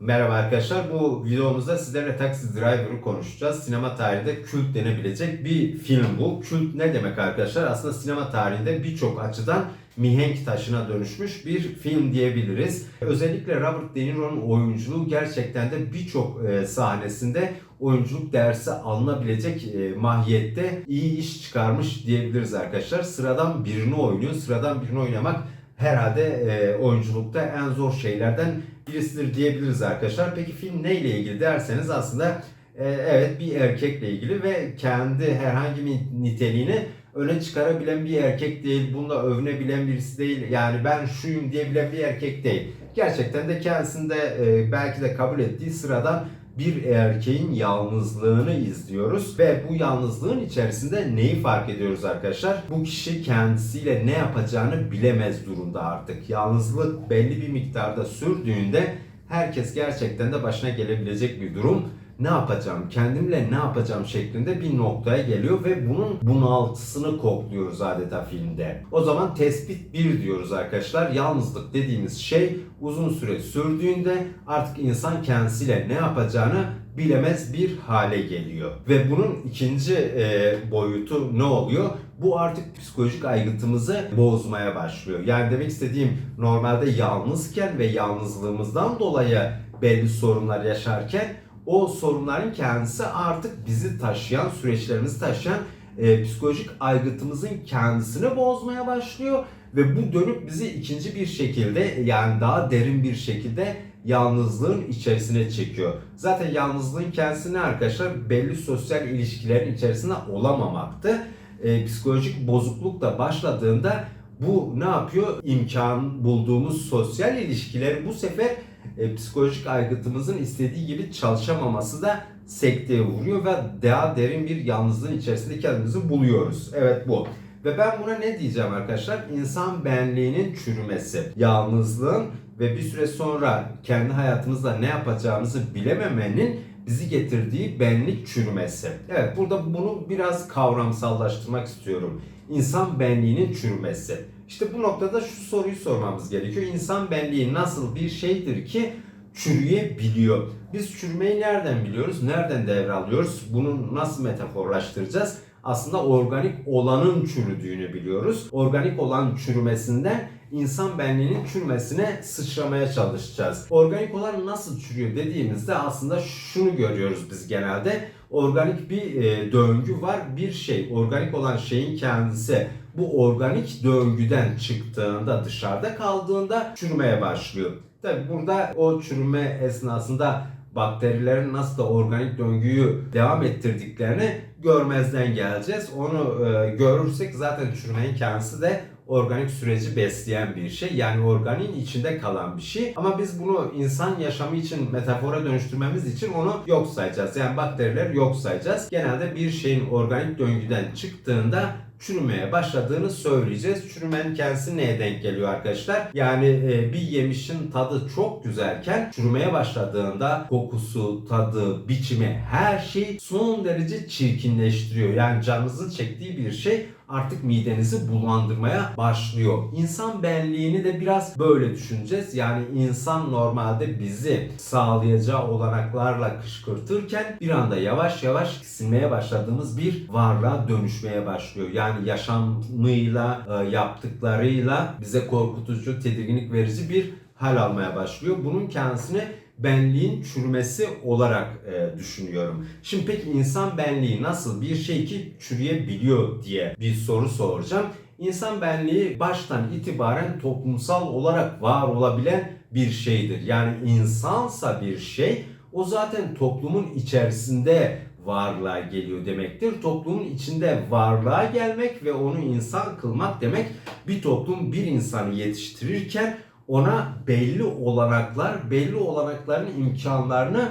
Merhaba arkadaşlar. Bu videomuzda sizlerle Taxi Driver'ı konuşacağız. Sinema tarihinde kült denebilecek bir film bu. Kült ne demek arkadaşlar? Aslında sinema tarihinde birçok açıdan mihenk taşına dönüşmüş bir film diyebiliriz. Özellikle Robert De Niro'nun oyunculuğu gerçekten de birçok e, sahnesinde oyunculuk dersi alınabilecek e, mahiyette iyi iş çıkarmış diyebiliriz arkadaşlar. Sıradan birini oynuyor. Sıradan birini oynamak herhalde e, oyunculukta en zor şeylerden birisidir diyebiliriz arkadaşlar. Peki film neyle ilgili derseniz aslında e, evet bir erkekle ilgili ve kendi herhangi bir niteliğini öne çıkarabilen bir erkek değil. Bununla övünebilen birisi değil. Yani ben şuyum diyebilen bir erkek değil. Gerçekten de kendisinde e, belki de kabul ettiği sıradan bir erkeğin yalnızlığını izliyoruz ve bu yalnızlığın içerisinde neyi fark ediyoruz arkadaşlar? Bu kişi kendisiyle ne yapacağını bilemez durumda artık. Yalnızlık belli bir miktarda sürdüğünde herkes gerçekten de başına gelebilecek bir durum ne yapacağım, kendimle ne yapacağım şeklinde bir noktaya geliyor ve bunun bunaltısını kokluyoruz adeta filmde. O zaman tespit 1 diyoruz arkadaşlar. Yalnızlık dediğimiz şey uzun süre sürdüğünde artık insan kendisiyle ne yapacağını bilemez bir hale geliyor. Ve bunun ikinci e, boyutu ne oluyor? Bu artık psikolojik aygıtımızı bozmaya başlıyor. Yani demek istediğim normalde yalnızken ve yalnızlığımızdan dolayı belli sorunlar yaşarken o sorunların kendisi artık bizi taşıyan, süreçlerimizi taşıyan e, psikolojik aygıtımızın kendisini bozmaya başlıyor ve bu dönüp bizi ikinci bir şekilde yani daha derin bir şekilde yalnızlığın içerisine çekiyor. Zaten yalnızlığın kendisi ne arkadaşlar? Belli sosyal ilişkilerin içerisinde olamamaktı. E, psikolojik bozukluk da başladığında bu ne yapıyor? İmkan bulduğumuz sosyal ilişkileri bu sefer e, psikolojik aygıtımızın istediği gibi çalışamaması da sekteye vuruyor ve daha derin bir yalnızlığın içerisinde kendimizi buluyoruz. Evet bu. Ve ben buna ne diyeceğim arkadaşlar? İnsan benliğinin çürümesi. Yalnızlığın ve bir süre sonra kendi hayatımızda ne yapacağımızı bilememenin bizi getirdiği benlik çürümesi. Evet burada bunu biraz kavramsallaştırmak istiyorum. İnsan benliğinin çürümesi. İşte bu noktada şu soruyu sormamız gerekiyor. İnsan benliği nasıl bir şeydir ki çürüyebiliyor? Biz çürümeyi nereden biliyoruz? Nereden devralıyoruz? Bunu nasıl metaforlaştıracağız? Aslında organik olanın çürüdüğünü biliyoruz. Organik olan çürümesinden insan benliğinin çürümesine sıçramaya çalışacağız. Organik olan nasıl çürüyor dediğimizde aslında şunu görüyoruz biz genelde. Organik bir e, döngü var. Bir şey, organik olan şeyin kendisi bu organik döngüden çıktığında, dışarıda kaldığında çürümeye başlıyor. Tabi burada o çürüme esnasında bakterilerin nasıl da organik döngüyü devam ettirdiklerini görmezden geleceğiz. Onu e, görürsek zaten çürümenin kendisi de organik süreci besleyen bir şey. Yani organin içinde kalan bir şey. Ama biz bunu insan yaşamı için metafora dönüştürmemiz için onu yok sayacağız. Yani bakteriler yok sayacağız. Genelde bir şeyin organik döngüden çıktığında çürümeye başladığını söyleyeceğiz. Çürümenin kendisi neye denk geliyor arkadaşlar? Yani e, bir yemişin tadı çok güzelken çürümeye başladığında kokusu, tadı, biçimi her şey son derece çirkinleştiriyor. Yani canınızın çektiği bir şey artık midenizi bulandırmaya başlıyor. İnsan benliğini de biraz böyle düşüneceğiz. Yani insan normalde bizi sağlayacağı olanaklarla kışkırtırken bir anda yavaş yavaş silmeye başladığımız bir varlığa dönüşmeye başlıyor. Yani yaşamıyla, e, yaptıklarıyla bize korkutucu, tedirginlik verici bir hal almaya başlıyor. Bunun kendisini benliğin çürümesi olarak e, düşünüyorum. Şimdi peki insan benliği nasıl bir şey ki çürüyebiliyor diye bir soru soracağım. İnsan benliği baştan itibaren toplumsal olarak var olabilen bir şeydir. Yani insansa bir şey o zaten toplumun içerisinde varlığa geliyor demektir. Toplumun içinde varlığa gelmek ve onu insan kılmak demek bir toplum bir insanı yetiştirirken ona belli olanaklar, belli olanakların imkanlarını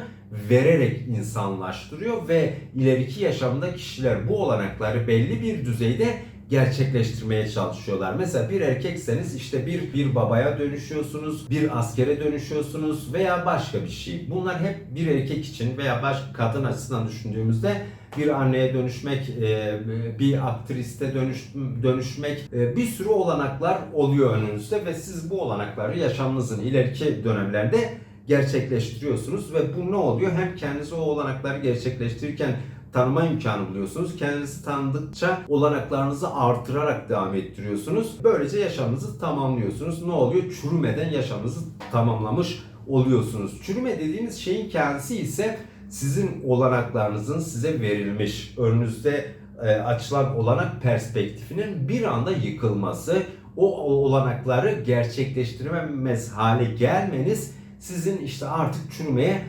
vererek insanlaştırıyor ve ileriki yaşamda kişiler bu olanakları belli bir düzeyde gerçekleştirmeye çalışıyorlar. Mesela bir erkekseniz işte bir bir babaya dönüşüyorsunuz, bir askere dönüşüyorsunuz veya başka bir şey. Bunlar hep bir erkek için veya başka kadın açısından düşündüğümüzde bir anneye dönüşmek, e, bir aktriste dönüş, dönüşmek e, bir sürü olanaklar oluyor önünüzde ve siz bu olanakları yaşamınızın ileriki dönemlerde gerçekleştiriyorsunuz ve bu ne oluyor? Hem kendinizi o olanakları gerçekleştirirken tanıma imkanı buluyorsunuz. Kendinizi tanıdıkça olanaklarınızı artırarak devam ettiriyorsunuz. Böylece yaşamınızı tamamlıyorsunuz. Ne oluyor? Çürümeden yaşamınızı tamamlamış oluyorsunuz. Çürüme dediğimiz şeyin kendisi ise sizin olanaklarınızın size verilmiş, önünüzde e, açılan olanak perspektifinin bir anda yıkılması, o olanakları gerçekleştiremez hale gelmeniz sizin işte artık çürümeye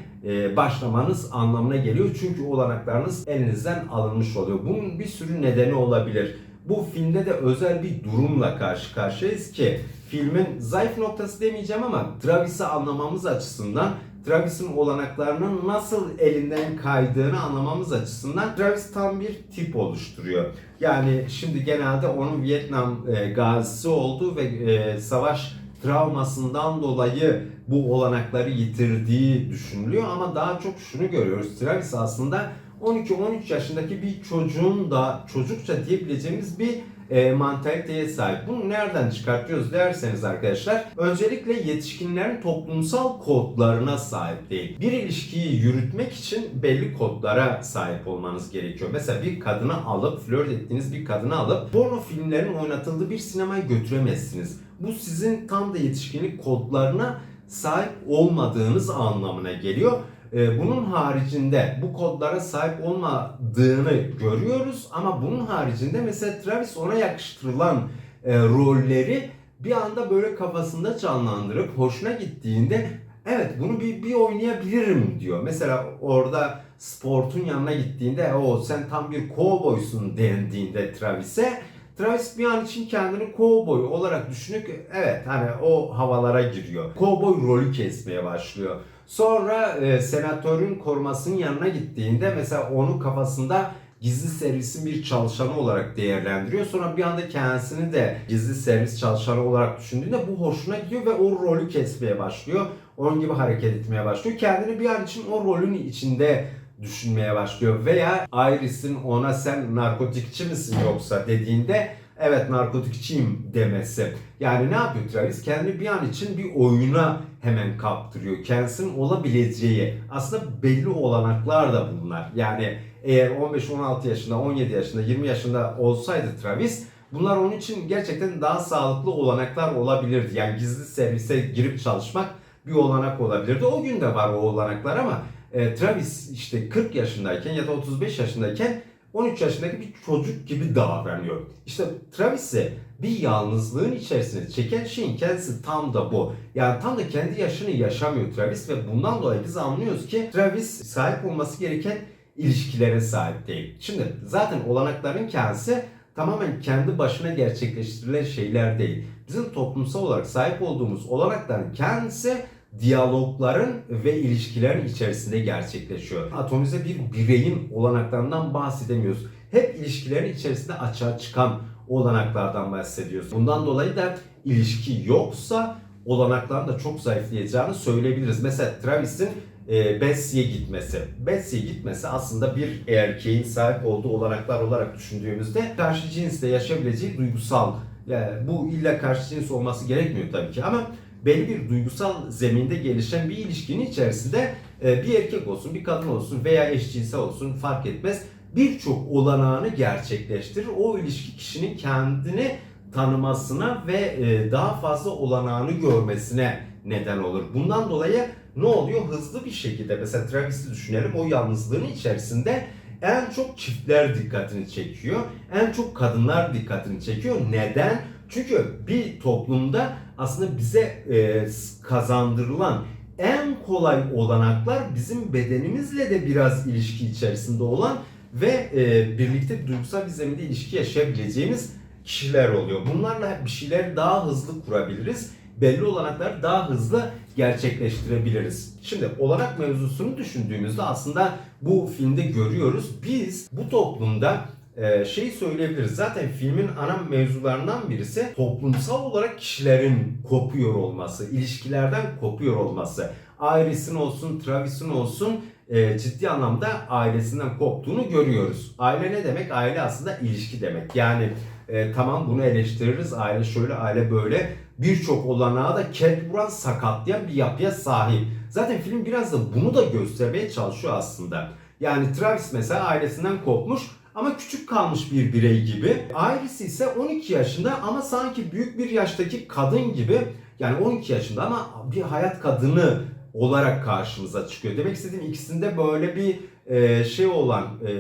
başlamanız anlamına geliyor. Çünkü olanaklarınız elinizden alınmış oluyor. Bunun bir sürü nedeni olabilir. Bu filmde de özel bir durumla karşı karşıyayız ki filmin zayıf noktası demeyeceğim ama Travis'i anlamamız açısından Travis'in olanaklarının nasıl elinden kaydığını anlamamız açısından Travis tam bir tip oluşturuyor. Yani şimdi genelde onun Vietnam e, gazisi olduğu ve e, savaş travmasından dolayı bu olanakları yitirdiği düşünülüyor ama daha çok şunu görüyoruz. Travis aslında 12-13 yaşındaki bir çocuğun da çocukça diyebileceğimiz bir e, mantaliteye sahip. Bunu nereden çıkartıyoruz derseniz arkadaşlar öncelikle yetişkinlerin toplumsal kodlarına sahip değil. Bir ilişkiyi yürütmek için belli kodlara sahip olmanız gerekiyor. Mesela bir kadını alıp flört ettiğiniz bir kadını alıp porno filmlerin oynatıldığı bir sinemaya götüremezsiniz. Bu sizin tam da yetişkinlik kodlarına sahip olmadığınız anlamına geliyor. Ee, bunun haricinde bu kodlara sahip olmadığını görüyoruz ama bunun haricinde mesela Travis ona yakıştırılan e, rolleri bir anda böyle kafasında canlandırıp hoşuna gittiğinde evet bunu bir, bir oynayabilirim diyor. Mesela orada sportun yanına gittiğinde o sen tam bir kovboysun dendiğinde Travis'e Travis bir an için kendini kovboy olarak düşünüp evet hani o havalara giriyor. Kovboy rolü kesmeye başlıyor. Sonra e, senatörün korumasının yanına gittiğinde mesela onu kafasında gizli servisin bir çalışanı olarak değerlendiriyor. Sonra bir anda kendisini de gizli servis çalışanı olarak düşündüğünde bu hoşuna gidiyor ve o rolü kesmeye başlıyor. Onun gibi hareket etmeye başlıyor. Kendini bir an için o rolün içinde düşünmeye başlıyor. Veya Iris'in ona sen narkotikçi misin yoksa dediğinde evet narkotikçiyim demesi. Yani ne yapıyor Travis? Kendini bir an için bir oyuna hemen kaptırıyor. Kendisinin olabileceği aslında belli olanaklar da bunlar. Yani eğer 15-16 yaşında, 17 yaşında, 20 yaşında olsaydı Travis bunlar onun için gerçekten daha sağlıklı olanaklar olabilirdi. Yani gizli servise girip çalışmak bir olanak olabilirdi. O gün de var o olanaklar ama e, Travis işte 40 yaşındayken ya da 35 yaşındayken 13 yaşındaki bir çocuk gibi davranıyor. İşte Travis'i bir yalnızlığın içerisine çeken şeyin kendisi tam da bu. Yani tam da kendi yaşını yaşamıyor Travis ve bundan dolayı biz anlıyoruz ki Travis sahip olması gereken ilişkilere sahip değil. Şimdi zaten olanakların kendisi tamamen kendi başına gerçekleştirilen şeyler değil. Bizim toplumsal olarak sahip olduğumuz olanakların kendisi diyalogların ve ilişkilerin içerisinde gerçekleşiyor. Atomize bir bireyin olanaklarından bahsedemiyoruz. Hep ilişkilerin içerisinde açığa çıkan olanaklardan bahsediyoruz. Bundan dolayı da ilişki yoksa olanakların da çok zayıflayacağını söyleyebiliriz. Mesela Travis'in e, Bessie'ye gitmesi. Bessie'ye gitmesi aslında bir erkeğin sahip olduğu olanaklar olarak düşündüğümüzde karşı cinsle yaşayabileceği duygusal yani bu illa karşı cins olması gerekmiyor tabii ki ama belli bir duygusal zeminde gelişen bir ilişkinin içerisinde e, bir erkek olsun, bir kadın olsun veya eşcinsel olsun fark etmez birçok olanağını gerçekleştirir. O ilişki kişinin kendini tanımasına ve e, daha fazla olanağını görmesine neden olur. Bundan dolayı ne oluyor? Hızlı bir şekilde mesela Travis'i düşünelim o yalnızlığın içerisinde en çok çiftler dikkatini çekiyor. En çok kadınlar dikkatini çekiyor. Neden? Çünkü bir toplumda aslında bize e, kazandırılan en kolay olanaklar bizim bedenimizle de biraz ilişki içerisinde olan ve e, birlikte duygusal bir zeminde ilişki yaşayabileceğimiz kişiler oluyor. Bunlarla bir şeyler daha hızlı kurabiliriz. Belli olanakları daha hızlı gerçekleştirebiliriz. Şimdi olanak mevzusunu düşündüğümüzde aslında bu filmde görüyoruz. Biz bu toplumda e, şey söyleyebiliriz. Zaten filmin ana mevzularından birisi toplumsal olarak kişilerin kopuyor olması, ilişkilerden kopuyor olması. Iris'in olsun, Travis'in olsun e, ciddi anlamda ailesinden koptuğunu görüyoruz. Aile ne demek? Aile aslında ilişki demek. Yani e, tamam bunu eleştiririz. Aile şöyle, aile böyle. Birçok olanağı da ket vuran, sakatlayan bir yapıya sahip. Zaten film biraz da bunu da göstermeye çalışıyor aslında. Yani Travis mesela ailesinden kopmuş ama küçük kalmış bir birey gibi. Ailesi ise 12 yaşında ama sanki büyük bir yaştaki kadın gibi. Yani 12 yaşında ama bir hayat kadını olarak karşımıza çıkıyor. Demek istediğim ikisinde böyle bir e, şey olan, e,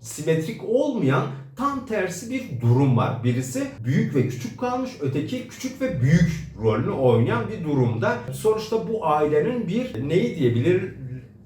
simetrik olmayan tam tersi bir durum var. Birisi büyük ve küçük kalmış, öteki küçük ve büyük rolünü oynayan bir durumda. Sonuçta bu ailenin bir neyi diyebilir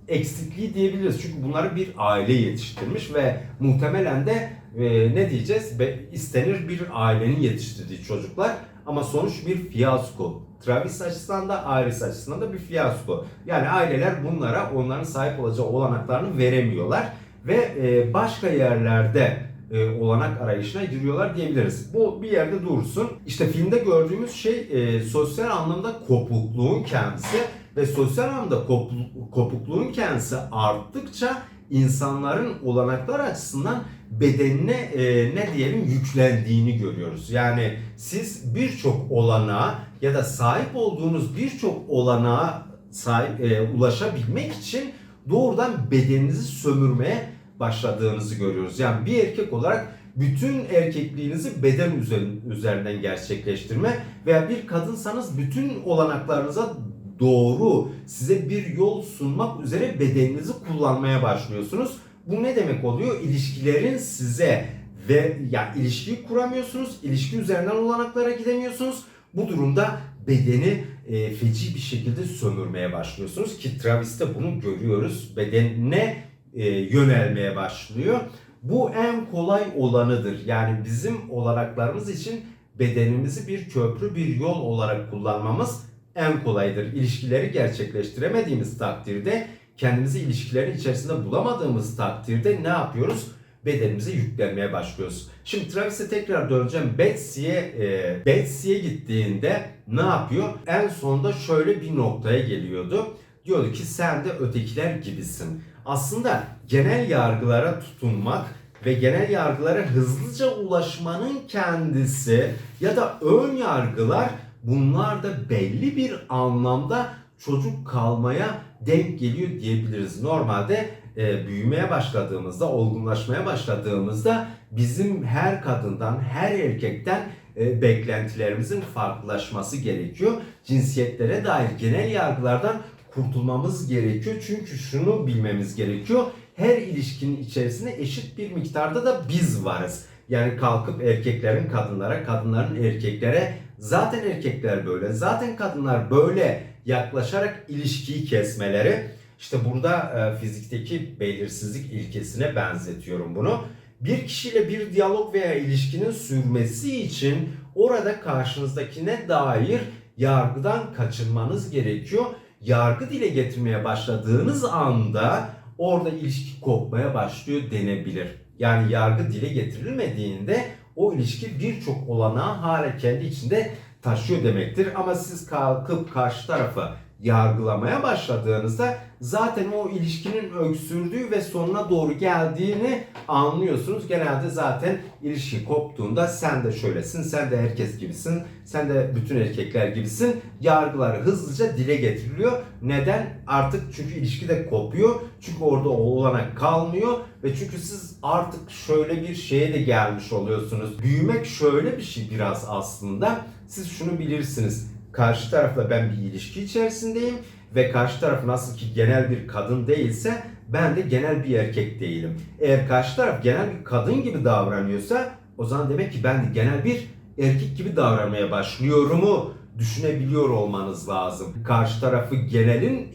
eksikliği diyebiliriz. Çünkü bunları bir aile yetiştirmiş ve muhtemelen de e, ne diyeceğiz? Be, istenir bir ailenin yetiştirdiği çocuklar ama sonuç bir fiyasko. Travis açısından da ailesi açısından da bir fiyasko. Yani aileler bunlara onların sahip olacağı olanaklarını veremiyorlar ve e, başka yerlerde e, olanak arayışına giriyorlar diyebiliriz. Bu bir yerde dursun. İşte filmde gördüğümüz şey e, sosyal anlamda kopukluğun kendisi ve sosyal anlamda kopu- kopukluğun kendisi arttıkça insanların olanaklar açısından bedenine e, ne diyelim yüklendiğini görüyoruz. Yani siz birçok olanağa ya da sahip olduğunuz birçok olanağa sahip, e, ulaşabilmek için doğrudan bedeninizi sömürmeye başladığınızı görüyoruz. Yani bir erkek olarak bütün erkekliğinizi beden üzer- üzerinden gerçekleştirme veya bir kadınsanız bütün olanaklarınıza doğru size bir yol sunmak üzere bedeninizi kullanmaya başlıyorsunuz. Bu ne demek oluyor? İlişkilerin size ve ya ilişkiyi kuramıyorsunuz, ilişki üzerinden olanaklara gidemiyorsunuz. Bu durumda bedeni e, feci bir şekilde sömürmeye başlıyorsunuz ki Travis'te bunu görüyoruz. Bedenine e, yönelmeye başlıyor. Bu en kolay olanıdır. Yani bizim olanaklarımız için bedenimizi bir köprü, bir yol olarak kullanmamız en kolaydır. İlişkileri gerçekleştiremediğimiz takdirde, kendimizi ilişkilerin içerisinde bulamadığımız takdirde ne yapıyoruz? Bedenimize yüklenmeye başlıyoruz. Şimdi Travis'e tekrar döneceğim. Betsy'ye e, Betsy'ye gittiğinde ne yapıyor? En sonunda şöyle bir noktaya geliyordu. Diyordu ki sen de ötekiler gibisin. Aslında genel yargılara tutunmak ve genel yargılara hızlıca ulaşmanın kendisi ya da ön yargılar bunlar da belli bir anlamda çocuk kalmaya denk geliyor diyebiliriz. Normalde e, büyümeye başladığımızda, olgunlaşmaya başladığımızda bizim her kadından, her erkekten e, beklentilerimizin farklılaşması gerekiyor. Cinsiyetlere dair genel yargılardan kurtulmamız gerekiyor. Çünkü şunu bilmemiz gerekiyor. Her ilişkinin içerisinde eşit bir miktarda da biz varız. Yani kalkıp erkeklerin kadınlara, kadınların erkeklere zaten erkekler böyle, zaten kadınlar böyle yaklaşarak ilişkiyi kesmeleri işte burada e, fizikteki belirsizlik ilkesine benzetiyorum bunu. Bir kişiyle bir diyalog veya ilişkinin sürmesi için orada karşınızdakine dair yargıdan kaçınmanız gerekiyor. Yargı dile getirmeye başladığınız anda orada ilişki kopmaya başlıyor denebilir. Yani yargı dile getirilmediğinde o ilişki birçok olanağı hala kendi içinde taşıyor demektir. Ama siz kalkıp karşı tarafı yargılamaya başladığınızda zaten o ilişkinin öksürdüğü ve sonuna doğru geldiğini anlıyorsunuz. Genelde zaten ilişki koptuğunda sen de şöylesin, sen de herkes gibisin, sen de bütün erkekler gibisin. Yargılar hızlıca dile getiriliyor. Neden? Artık çünkü ilişki de kopuyor. Çünkü orada o olanak kalmıyor ve çünkü siz artık şöyle bir şeye de gelmiş oluyorsunuz. Büyümek şöyle bir şey biraz aslında. Siz şunu bilirsiniz. Karşı tarafla ben bir ilişki içerisindeyim ve karşı taraf nasıl ki genel bir kadın değilse ben de genel bir erkek değilim. Eğer karşı taraf genel bir kadın gibi davranıyorsa o zaman demek ki ben de genel bir erkek gibi davranmaya başlıyorumu düşünebiliyor olmanız lazım. Karşı tarafı genelin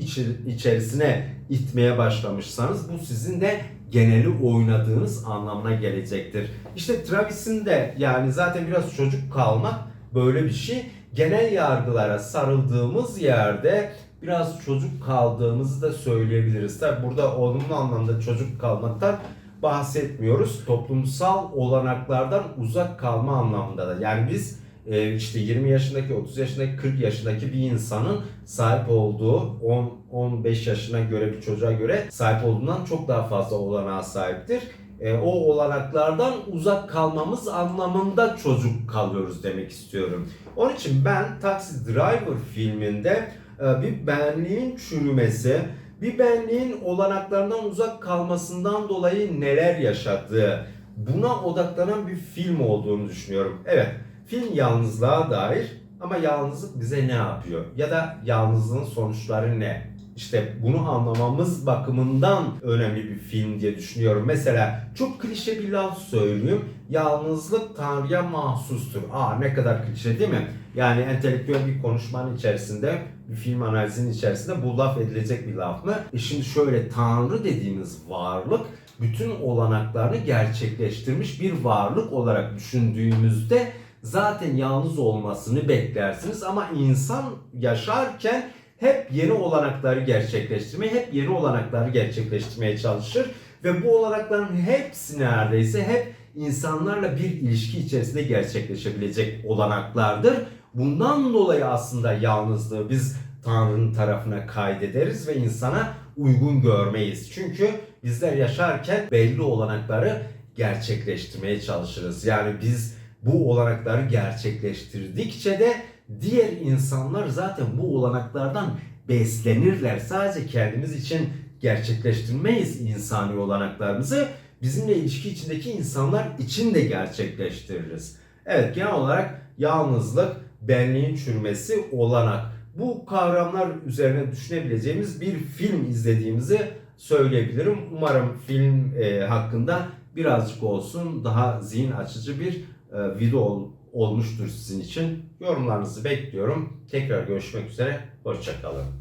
içerisine itmeye başlamışsanız bu sizin de geneli oynadığınız anlamına gelecektir. İşte Travis'in de yani zaten biraz çocuk kalmak böyle bir şey. Genel yargılara sarıldığımız yerde biraz çocuk kaldığımızı da söyleyebiliriz. Tabi burada olumlu anlamda çocuk kalmaktan bahsetmiyoruz. Toplumsal olanaklardan uzak kalma anlamında da. Yani biz e, işte 20 yaşındaki, 30 yaşındaki, 40 yaşındaki bir insanın sahip olduğu 10 15 yaşına göre bir çocuğa göre sahip olduğundan çok daha fazla olanağa sahiptir. E, o olanaklardan uzak kalmamız anlamında çocuk kalıyoruz demek istiyorum. Onun için ben Taxi Driver filminde e, bir benliğin çürümesi, bir benliğin olanaklarından uzak kalmasından dolayı neler yaşadığı, buna odaklanan bir film olduğunu düşünüyorum. Evet, film yalnızlığa dair ama yalnızlık bize ne yapıyor? Ya da yalnızlığın sonuçları ne? İşte bunu anlamamız bakımından önemli bir film diye düşünüyorum. Mesela çok klişe bir laf söyleyeyim. Yalnızlık Tanrı'ya mahsustur. Aa ne kadar klişe değil mi? Yani entelektüel bir konuşmanın içerisinde, bir film analizinin içerisinde bu laf edilecek bir laf mı? E şimdi şöyle Tanrı dediğimiz varlık bütün olanaklarını gerçekleştirmiş bir varlık olarak düşündüğümüzde zaten yalnız olmasını beklersiniz ama insan yaşarken hep yeni olanakları gerçekleştirmeye, hep yeni olanakları gerçekleştirmeye çalışır ve bu olanakların hepsi neredeyse hep insanlarla bir ilişki içerisinde gerçekleşebilecek olanaklardır. Bundan dolayı aslında yalnızlığı biz Tanrı'nın tarafına kaydederiz ve insana uygun görmeyiz. Çünkü bizler yaşarken belli olanakları gerçekleştirmeye çalışırız. Yani biz bu olanakları gerçekleştirdikçe de diğer insanlar zaten bu olanaklardan beslenirler. Sadece kendimiz için gerçekleştirmeyiz insani olanaklarımızı. Bizimle ilişki içindeki insanlar için de gerçekleştiririz. Evet genel olarak yalnızlık, benliğin çürümesi, olanak. Bu kavramlar üzerine düşünebileceğimiz bir film izlediğimizi söyleyebilirim. Umarım film e, hakkında birazcık olsun daha zihin açıcı bir e, video olmuştur sizin için. Yorumlarınızı bekliyorum. Tekrar görüşmek üzere. Hoşçakalın.